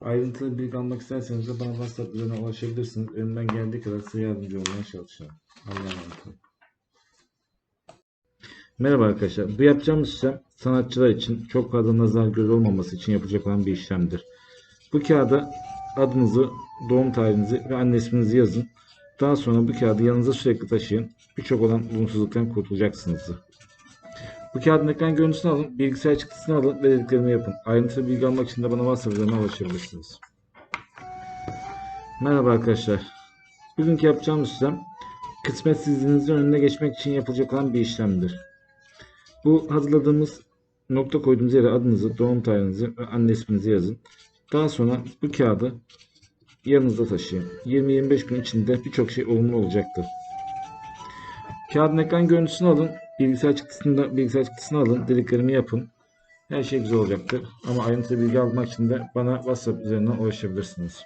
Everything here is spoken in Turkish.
Ayrıntılı bilgi almak isterseniz de bana WhatsApp üzerinden ulaşabilirsiniz. Elimden geldiği kadar size yardımcı olmaya çalışacağım. Allah'a emanet. Merhaba arkadaşlar. Bu yapacağımız işlem sanatçılar için çok fazla nazar göz olmaması için yapılacak olan bir işlemdir. Bu kağıda adınızı, doğum tarihinizi ve anne isminizi yazın. Daha sonra bu kağıdı yanınıza sürekli taşıyın. Birçok olan olumsuzluktan kurtulacaksınız. Bu kağıdın ekran görüntüsünü alın, bilgisayar çıktısını alın ve dediklerimi yapın. Ayrıntılı bilgi almak için de bana WhatsApp üzerinden ulaşabilirsiniz. Merhaba arkadaşlar. Bugünkü yapacağımız işlem kısmetsizliğinizin önüne geçmek için yapılacak olan bir işlemdir. Bu hazırladığımız nokta koyduğumuz yere adınızı, doğum tarihinizi ve anne isminizi yazın. Daha sonra bu kağıdı yanınızda taşıyın. 20-25 gün içinde birçok şey olumlu olacaktır. Kağıdın ekran görüntüsünü alın. Bilgisayar çıktısını, bilgisayar çıktısını alın. Dediklerimi yapın. Her şey güzel olacaktır. Ama ayrıntılı bilgi almak için de bana WhatsApp üzerinden ulaşabilirsiniz.